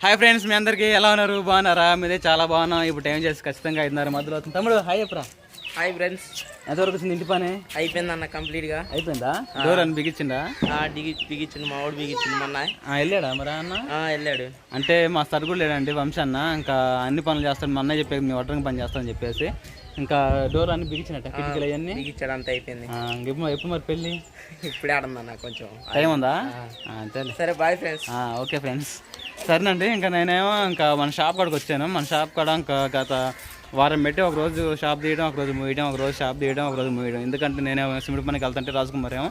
Hi friends మీ అందరికీ ఎలా ఉన్నారు? బాగున్నారా? మీదే చాలా బాగున్నాం. ఇప్పుడు టైం చేసి ఖచ్చితంగా ఐదున్నర మధ్యలో అవుతుంది. తమ్ముడు హాయ్ చెప్పరా? Hi friends. ఎంతవరకు వచ్చింది ఇంటి పని? అయిపోయింది అన్న కంప్లీట్గా అయిపోయిందా డోర్ అని బిగించిందా బిగించిండు మా వాడు బిగించిండు మొన్న. వెళ్ళాడా మరి అన్న? వెళ్ళాడు. అంటే మా సరుకులు లేడండి వంశన్న ఇంకా అన్ని పనులు చేస్తాడు. మా అన్నయ్య చెప్పేది మీ వడ్రంగి పని చేస్తానని చెప్పేసి. ఇంకా డోర్ అన్ని బిగించినట్ట కిటికీలు అవన్నీ? బిగించాడు అంత అయిపోయింది. ఆ, ఇంకెప్పుడు ఎప్పుడు మరి పెళ్ళి? ఇప్పుడే ఆడుందన్న కొంచెం. టైం ఉందా? సరే బాయ్ ఫ్రెండ్స్. Okay friends. సరేనండి ఇంకా నేనేమో ఇంకా మన షాప్ కాడికి వచ్చాను. మన షాప్ కాడ ఇంకా గత వారం పెట్టి ఒక రోజు షాప్ తీయడం ఒకరోజు మూయడం ఒక రోజు షాప్ తీయడం ఒక రోజు మూయడం. ఎందుకంటే నేను సిమెంట్ పనికి వెళ్తుంటే రాజకుమార్ ఏమో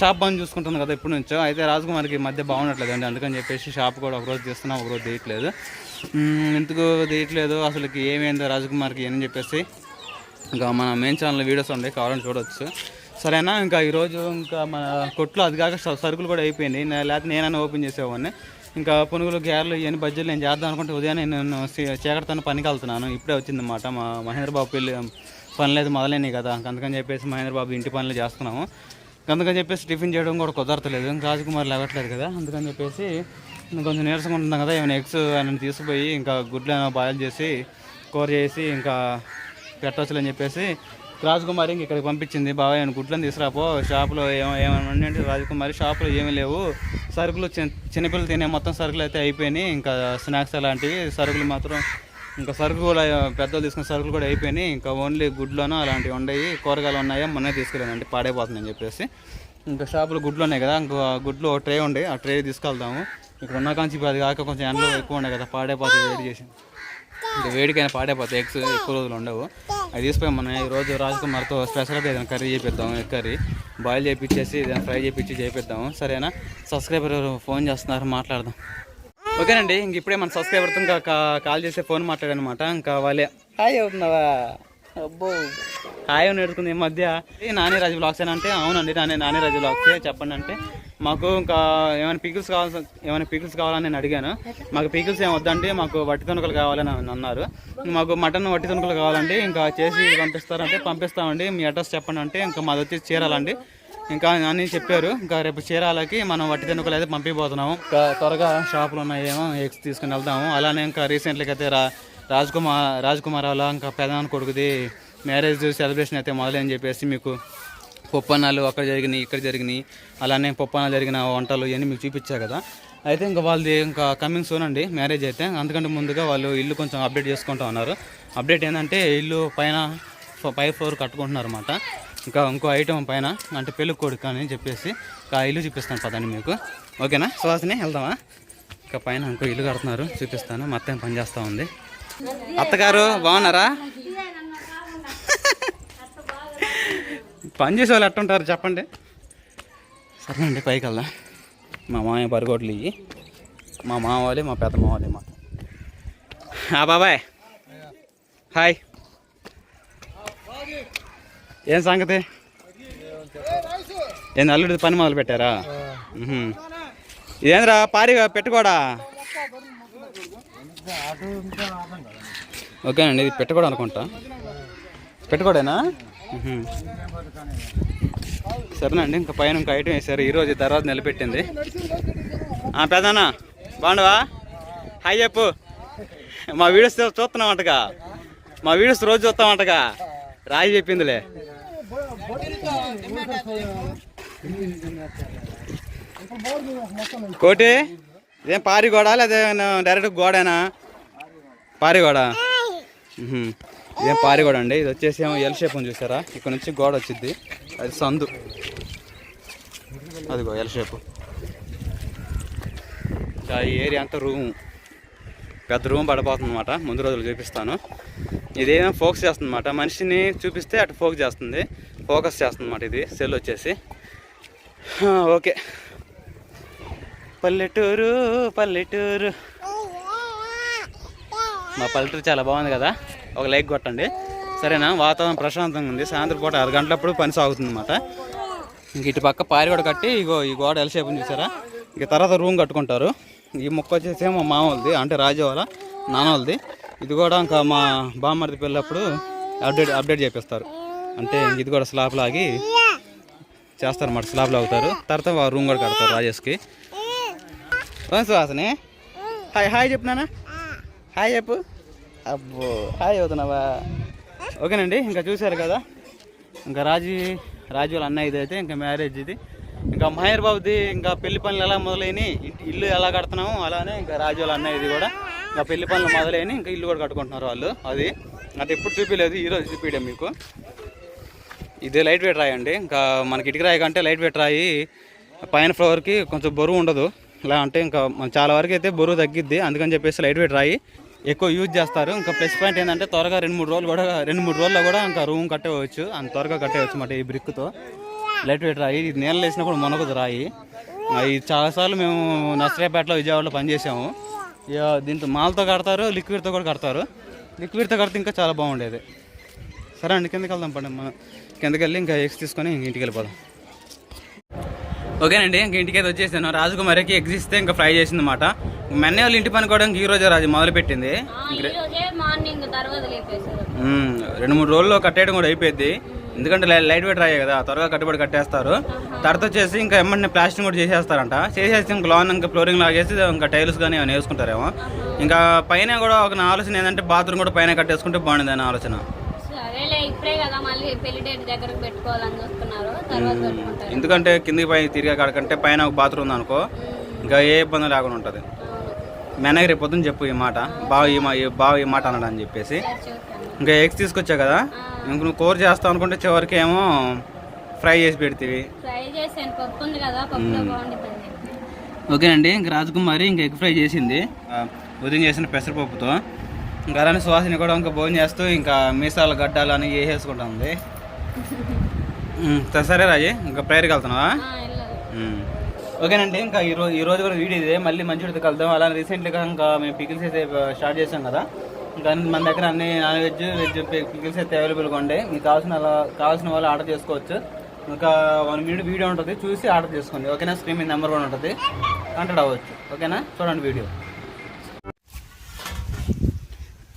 షాప్ పని చూసుకుంటుంది కదా ఎప్పటి నుంచో. అయితే రాజకుమార్కి ఈ మధ్య బాగుండట్లేదు అండి అందుకని చెప్పేసి షాప్ కూడా ఒకరోజు తీస్తున్నాం ఒక రోజు తీయట్లేదు. ఎందుకు తీయట్లేదు? అసలుకి ఏమైందో రాజకుమార్కి అని చెప్పేసి ఇంకా మన మెయిన్ ఛానల్ వీడియోస్ ఉన్నాయి కావాలని చూడవచ్చు సరేనా? ఇంకా ఈరోజు ఇంకా మన కొట్లో అది కాక సరుకులు కూడా అయిపోయింది లేకపోతే నేనైనా ఓపెన్ చేసేవాడిని. ఇంకా పునుగులు గ్యారెలు ఇవన్నీ బజ్జీలు నేను చేద్దాం అనుకుంటే ఉదయాన్నే నేను చీకటితో పనికి వెళ్తున్నాను. ఇప్పుడే వచ్చిందన్నమాట మా మహేంద్ర బాబు పెళ్ళి పనులు అయితే మొదలైనవి కదా. అందుకని చెప్పేసి మహేంద్ర బాబు ఇంటి పనులు చేస్తున్నాము. అందుకని చెప్పేసి టిఫిన్ చేయడం కూడా కుదరతలేదు ఇంకా రాజకుమార్ లేవట్లేదు కదా. అందుకని చెప్పేసి కొంచెం నీరసంగా ఉంటున్నాం కదా. ఏమైనా ఎగ్స్ ఆయన తీసుకుపోయి ఇంకా గుడ్లు బాయిల్ చేసి కూర చేసి ఇంకా పెట్టవచ్చులని అని చెప్పేసి రాజకుమారి ఇక్కడికి పంపించింది బాబాయ్ నేను గుడ్లను తీసుకురాపో షాప్లో ఏమో ఏమైనా అంటే రాజకుమారి షాప్లో ఏమీ లేవు. సరుకులు చిన్న చిన్నపిల్లలు తినే మొత్తం సరుకులు అయితే అయిపోయినాయి. ఇంకా స్నాక్స్ అలాంటివి సరుకులు మాత్రం ఇంకా సరుకు కూడా పెద్దలు తీసుకున్న సరుకులు కూడా అయిపోయినాయి. ఇంకా ఓన్లీ గుడ్లోనూ అలాంటివి ఉన్నాయి కూరగాయలు ఉన్నాయా మొన్నే తీసుకెళ్ళానండి పాడైపోతుందని చెప్పేసి. ఇంకా షాపులో గుడ్లు ఉన్నాయి కదా ఇంకా గుడ్లు ఒక ట్రే ఉండే ఆ ట్రే తీసుకెళ్తాము ఇక్కడ ఉన్న కాంచి ఇప్పుడు అది కాక కొంచెం ఎండలో ఎక్కువ ఉన్నాయి కదా పాడైపోతుంది వేడి చేసి. ఇంకా వేడికైనా పాడైపోతాయి ఎగ్స్ ఎక్కువ రోజులు ఉండవు. అది తీసుకుపోయి మనం ఈ రోజు రాజకుమార్తో స్పెషల్గా ఏదైనా కర్రీ చేపిద్దాం ఎగ్ కర్రీ? బాయిల్ చేయించేసి ఏదైనా ఫ్రై చేయించి చేపిద్దాం. సరేనా? సబ్స్క్రైబర్ ఫోన్ చేస్తున్నారు మాట్లాడదాం. ఓకేనండి ఇంక ఇప్పుడే మన సబ్స్క్రైబర్తో ఇంకా కాల్ చేసే ఫోన్ మాట్లాడానమాట. ఇంకా వాళ్ళే. హాయ్ అవుతున్నావా? అబ్బో. హాయ్ నేర్చుకుంది ఈ మధ్య. ఈ నాని రాజు బ్లాగ్స్ అని అంటే అవునండి నాని నాని రాజు బ్లాగ్స్ చెప్పండి అంటే. మాకు ఇంకా ఏమైనా పీకిల్స్ కావాల్సి ఏమైనా పీకిల్స్ కావాలని నేను అడిగాను. మాకు పీకిల్స్ ఏం వద్దండి మాకు వట్టి తుణుకలు కావాలని అన్నారు. మాకు మటన్ వట్టి తుణుకలు కావాలండి ఇంకా చేసి పంపిస్తారంటే పంపిస్తామండి. మీ అడ్రస్ చెప్పండి అంటే ఇంకా మాది వచ్చి చీరాలండి. ఇంకా అని చెప్పారు ఇంకా రేపు చీరాలకి మనం వట్టి తినుకలు అయితే పంపిపోతున్నాము. ఇంకా త్వరగా షాపులు ఉన్నాయేమో ఎగ్స్ తీసుకుని వెళ్తాము. అలానే ఇంకా రీసెంట్లీ అయితే రా రాజ్ కుమార్ రాజ్ కుమార్ వాళ్ళ ఇంకా పెదనాన్న కొడుకుది మ్యారేజ్ సెలబ్రేషన్ అయితే మొదలని చెప్పేసి మీకు పొప్పన్నాలు అక్కడ జరిగినాయి ఇక్కడ జరిగినాయి అలానే పొప్పన్నాలు జరిగిన వంటలు ఇవన్నీ మీకు చూపించా కదా. అయితే ఇంకా వాళ్ళది ఇంకా కమింగ్ సూన్ అండి మ్యారేజ్ అయితే. అందుకంటే ముందుగా వాళ్ళు ఇల్లు కొంచెం అప్డేట్ చేసుకుంటా ఉన్నారు. అప్డేట్ ఏంటంటే ఇల్లు పైన పై ఫ్లోర్ కట్టుకుంటున్నారు అనమాట ఇంకా ఇంకో ఐటమ్ పైన అంటే పెళ్ళి కొడుకు అని చెప్పేసి ఇంకా ఆ ఇల్లు చూపిస్తాను పదండి మీకు. ఓకేనా? సువాసిని వెళ్దామా? ఇంకా పైన ఇంకో ఇల్లు కడుతున్నారు. చూపిస్తాను. మొత్తం పనిచేస్తూ పని చేస్తూ ఉంది. అత్తగారు బాగున్నారా? పని చేసే వాళ్ళు ఎట్టుంటారు చెప్పండి. సరేనండి పైకి వెళ్దాం. మా మామయ్య బరిగోట్లు ఇవి మా మామ వాళ్ళే మా పెద్ద మామ వాళ్ళే మా ఆ బాబాయ్. హాయ్. ఏం సంగతి? ఏంది అల్లుడి పని మొదలు పెట్టారా మ్హూ. ఇదేంద్రా పారి పెట్టుకోడా? ఓకేనండి ఇది పెట్టుకోవడం అనుకుంటా. పెట్టుకోడేనా? సరేనండి ఇంకా పైన ఇంకా ఐటమ్ వేసారు ఈరోజు తర్వాత నిలబెట్టింది. ఆ, పెదనా బాగుండవా హాయ్ చెప్పు. మా వీడియోస్ చూస్తున్నామంటగా మా వీడియోస్ రోజు చూస్తామంటగా రాయి చెప్పిందిలే. కోటి? ఇదేం పారి గోడ లేదా డైరెక్ట్ గోడేనా? పారి గోడ? ఇదేం పారి గోడ అండి? ఇది వచ్చేసి ఏమో ఎల్ షేప్ ఉంది చూసారా? ఇక్కడ నుంచి గోడ వచ్చింది అది సందు. అదిగో ఎల్ షేప్ ఇంకా ఈ ఏరియా అంతా రూమ్. పెద్ద రూమ్ పడిపోతుంది అనమాట ముందు రోజులు చూపిస్తాను. ఇదేమో ఫోకస్ చేస్తుంది అనమాట మనిషిని చూపిస్తే అటు ఫోకస్ చేస్తుంది. ఫోకస్ చేస్తుంది అనమాట ఇది. సెల్ వచ్చేసి. ఓకే. పల్లెటూరు పల్లెటూరు. మా పల్లెటూరు చాలా బాగుంది కదా. ఒక లైక్ కొట్టండి. సరేనా? వాతావరణం ప్రశాంతంగా ఉంది. సాయంత్రం పూట ఆరు గంటలప్పుడు పని సాగుతుంది అనమాట ఇంక ఇటు పక్క పారి కూడా కట్టి ఇగో ఈ గోడ ఎల్ షేప్ చూసారా? ఇక తర్వాత రూమ్ కట్టుకుంటారు. ఈ మొక్క వచ్చేసి మా మామ అంటే రాజు వాళ్ళ నాన్న వాళ్ళది ఇది కూడా ఇంకా మా బామ్మర్ది పెళ్ళప్పుడు అప్డేట్ అప్డేట్ చేపిస్తారు. అంటే ఇది కూడా స్లాబ్ లాగి చేస్తారు అన్నమాట స్లాబ్ లాగుతారు. తర్వాత రూమ్ కూడా కడతారు రాజేష్కి. సుహాసని హాయ్ హాయ్ చెప్పు నాన్న. హాయ్ చెప్పు. అబ్బో హాయ్ అవుతున్నావా? ఓకేనండి ఇంకా చూశారు కదా? ఇంకా రాజీ రాజు వాళ్ళ అన్నయ్య ఇది అయితే ఇంకా మ్యారేజ్ ఇది. ఇంకా మహేర్ బాబుది ఇంకా పెళ్ళి పనులు ఎలా మొదలైనవి ఇల్లు ఎలా కడుతున్నాము? అలానే ఇంకా రాజు వాళ్ళ అన్నయ్య ఇది కూడా. ఇంకా పెళ్ళి పనులు మొదలైన ఇంకా ఇల్లు కూడా కట్టుకుంటున్నారు వాళ్ళు అది. అది ఎప్పుడు చూపించలేదు ఈరోజు చూపించాం మీకు. ఇదే లైట్ వెయిట్ రాయి అండి. ఇంకా మనకి ఇటుక రాయి కంటే లైట్ వెయిట్ రాయి పైన ఫ్లోర్కి కొంచెం బరువు ఉండదు. ఇలా అంటే ఇంకా చాలా వరకు అయితే బరువు తగ్గిద్ది. అందుకని చెప్పేసి లైట్ వెయిట్ రాయి ఎక్కువ యూజ్ చేస్తారు. ఇంకా ప్లస్ పాయింట్ ఏంటంటే త్వరగా రెండు మూడు రోజులు కూడా రెండు మూడు రోజుల్లో కూడా ఇంకా రూమ్ కట్టేవచ్చు అంత త్వరగా కట్టేవచ్చు అన్నమాట ఈ బ్రిక్తో లైట్ వెయిట్ రాయి ఇది నీళ్ళు వేసినా కూడా మునగదు రాయి. ఇది చాలాసార్లు మేము నర్సరేపేటలో విజయవాడలో పనిచేసాము ఇక దీంతో మాలతో కడతారు లిక్విడ్తో కూడా కడతారు. లిక్విడ్తో కడితే ఇంకా చాలా బాగుండేది. సరే అండి కిందకి వెళ్దాం పండి మనం కిందకి వెళ్ళి ఇంకా ఎగ్స్ తీసుకొని ఇంటికి వెళ్ళిపోదాం. ఓకేనండి ఇంక ఇంటికి అయితే వచ్చేసాను. రాజకుమారికి ఎగ్స్ ఇస్తే ఇంకా ఫ్రై చేసింది అనమాట మెన్న వాళ్ళు ఇంటి పని కూడా ఈ రోజే రాజు మొదలు పెట్టింది ఈ రోజే మార్నింగ్ తర్వాత లేపేశారు. మ్మ్. రెండు మూడు రోజుల్లో కట్టేయడం కూడా అయిపోయింది ఎందుకంటే లైట్ వెయిట్ రాయే కదా త్వరగా కట్టుబడి కట్టేస్తారు. తర్వాత వచ్చేసి ఇంకా ఎమ్మడిని ప్లాస్టింగ్ కూడా చేసేస్తారంట. చేసేసి ఇంకా లోన్ ఇంకా ఫ్లోరింగ్ లాగేసి ఇంకా టైల్స్ కానీ ఏమైనా వేసుకుంటారేమో. ఇంకా పైన కూడా ఒక ఆలోచన ఏంటంటే బాత్రూమ్ కూడా పైన కట్టేసుకుంటే బాగుండేది అని ఆలోచన. ఇప్పుడే కదా మళ్ళీ పెళ్ళి డేట్ దగ్గరకు పెట్టుకోవాలని చూస్తున్నారు. తర్వాత పెట్టుకుంటారు. ఎందుకంటే కిందికి పై తిరిగే కాడకంటే పైన ఒక బాత్రూమ్ ఉంది అనుకో ఇంకా ఏ ఇబ్బంది లేకుండా ఉంటుంది. అవును. మేనగ రేపు పొద్దున్న చెప్పు ఈ మాట. బావ ఈ బావ ఈ మాట అన్నాడు అని చెప్పేసి. ఇంకా ఎగ్స్ తీసుకొచ్చా కదా? ఇంక నువ్వు కూర చేస్తావు అనుకుంటే చివరికి ఏమో ఫ్రై చేసి పెడితేవి. ఫ్రై చేసాను పప్పు ఉంది కదా పప్పులో బాగుంటుంది అని చెప్పి ఓకేనండి ఇంక రాజకుమారి ఇంక ఎగ్ ఫ్రై చేసింది. ఉదయం చేసిన పెసరపప్పుతో. అలానే సువాసిని కూడా ఇంకా భోజనం చేస్తూ ఇంకా మీసాల గడ్డాలు అని వేసేసుకుంటా ఉంది ఉమ్, సరే రాజీ ఇంకా ప్రేయర్కి వెళ్తున్నావా. ఓకేనండి ఇంకా ఈ రోజు ఈ రోజు కూడా వీడియో ఇదే మళ్ళీ మంచి వీడియోతో కలుద్దాం అలా రీసెంట్గా ఇంకా మేము పికిల్స్ అయితే స్టార్ట్ చేసాం కదా. ఇంకా మన దగ్గర అన్ని నాన్ వెజ్ వెజ్ పికిల్స్ అయితే అవైలబుల్గా ఉండే. మీకు కావాల్సిన అలా కావాల్సిన వాళ్ళు ఆర్డర్ చేసుకోవచ్చు. ఇంకా వన్ మినిట్ వీడియో ఉంటుంది చూసి ఆర్డర్ చేసుకోండి. ఓకేనా? స్క్రీన్ మీద నెంబర్ కూడా ఉంటుంది. కాంటాక్ట్ అవ్వచ్చు. ఓకేనా? చూడండి వీడియో.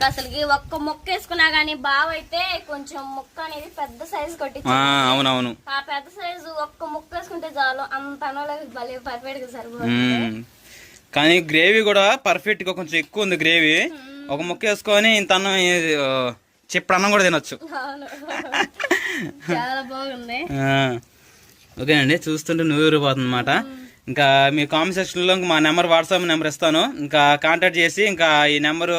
అసలుకి ఒక్క ముక్క వేసుకున్నా గానీ బావ అయితే కొంచెం ముక్క అనేది పెద్ద సైజు కొట్టి అవునవును. ఆ పెద్ద సైజు ఒక్క ముక్క వేసుకుంటే చాలు. అంత భలే పర్ఫెక్ట్గా సరిపోతుంది. కానీ గ్రేవీ కూడా పర్ఫెక్ట్గా కొంచెం ఎక్కువ ఉంది గ్రేవీ. ఒక ముక్క వేసుకొని ఇంత అన్నం చిప్పుడు అన్నం కూడా తినొచ్చు. అవును. చాలా బాగుంది. ఆ, ఓకేనండి చూస్తుంటే నూరిపోతుంది అనమాట ఇంకా మీ కామెంట్ సెక్షన్లో మా నెంబర్ వాట్సాప్ నెంబర్ ఇస్తాను. ఇంకా కాంటాక్ట్ చేసి ఇంకా ఈ నెంబరు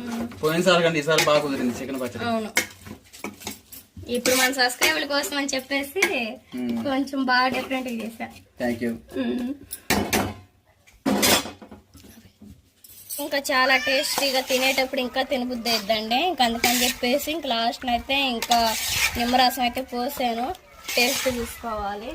పోయినసారి కంటే ఈసారి బాగా కుదిరింది చికెన్ పచ్చడి. అవును. ఇప్పుడు మన సబ్స్క్రైబర్ల కోసం అని చెప్పేసి కొంచెం బాగా డిఫరెంట్ చేశా. థ్యాంక్ యూ ఇంకా చాలా టేస్టీగా తినేటప్పుడు ఇంకా తినబుద్ధి అయిద్దండి ఇంకా అందుకని చెప్పేసి ఇంకా లాస్ట్ అయితే ఇంకా నిమ్మరసం అయితే పోసాను. టేస్ట్ చూసుకోవాలి.